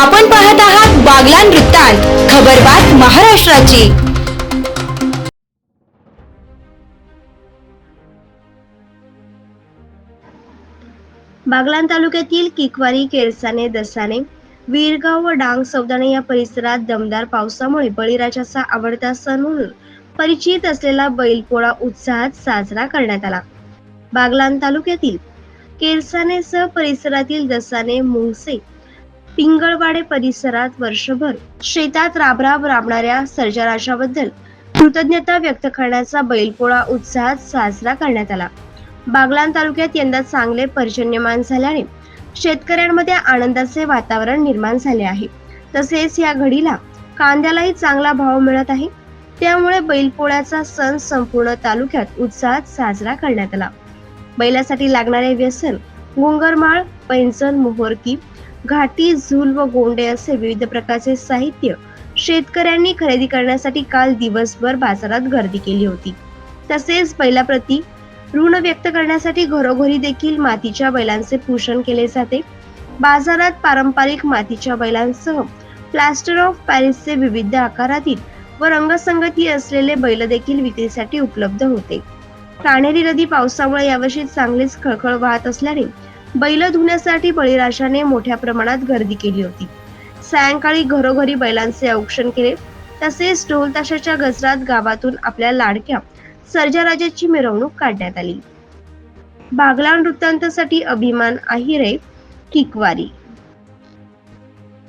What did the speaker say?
आपण पाहत आहात बागलान वृत्तांत खबरबात महाराष्ट्राची. बागलान तालुक्यातील किकवारी केरसाने दसाने वीरगाव व डांग सौदाने या परिसरात दमदार पावसामुळे बळीराजाचा आवडता सण म्हणून परिचित असलेला बैलपोळा उत्साहात साजरा करण्यात आला. बागलान तालुक्यातील केरसानेसह परिसरातील दसाने मुंगसे पिंगळवाडे परिसरात वर्षभर शेतात राबराब राबणाऱ्या सर्जराजाबद्दल कृतज्ञता व्यक्त करण्याचा बैलपोळा उत्साहात साजरा करण्यात आला. बागलान तालुक्यात यंदा चांगले पर्जन्यमान झाल्याने शेतकऱ्यांमध्ये आनंदाचे वातावरण निर्माण झाले आहे. तसेच या घडीला कांद्यालाही चांगला भाव मिळत आहे. त्यामुळे बैलपोळ्याचा सण संपूर्ण तालुक्यात उत्साहात साजरा करण्यात आला. बैलासाठी लागणारे व्यसन गुंगरमाळ पैंजण मोहरकी घाटी झूल व गोंडे असे विविध प्रकारचे साहित्य शेतकऱ्यांनी खरेदी करण्यासाठी काल दिवसभर बाजारात गर्दी केली होती. तसेच बैलाप्रती ऋण व्यक्त करण्यासाठी घरोघरी देखील मातीच्या बैलांचे पूजन केले जाते. बाजारात पारंपरिक मातीच्या बैलांसह प्लास्टर ऑफ पॅरिसचे विविध आकारातील व रंगसंगती असलेले बैल देखील विक्रीसाठी उपलब्ध होते. काणेरी नदी पावसामुळे यावर्षी चांगलीच खळखळ वाहत असल्याने बैल धुण्यासाठी बळीराजाने मोठ्या प्रमाणात गर्दी केली होती. सायंकाळी घरोघरी बैलांचे औक्षण केले. तसेच ढोल ताशाच्या गजरात गावातून आपल्या लाडक्या सर्जाराजाची मिरवणूक काढण्यात आली. बागला वृत्तांतासाठी अभिमान आहिरे किकवारी.